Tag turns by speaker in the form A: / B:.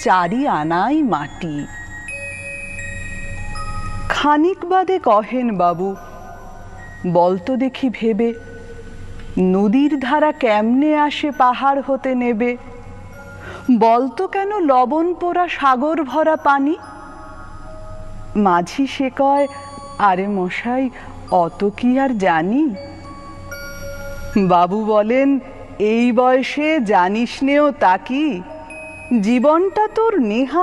A: চারি আনাই মাটি। খানিক বাদে কহেন বাবু বলতো দেখি ভেবে, নদীর ধারা কেমনে আসে পাহাড় হতে নেবে? বলতো কেন লবণ পোড়া সাগর ভরা পানি? মাঝি সে কয়, আরে মশাই, অত কি আর জানি? বাবু বলেন, এই বয়সে জানিস নেও তা কি? জীবনটা তোর নেহা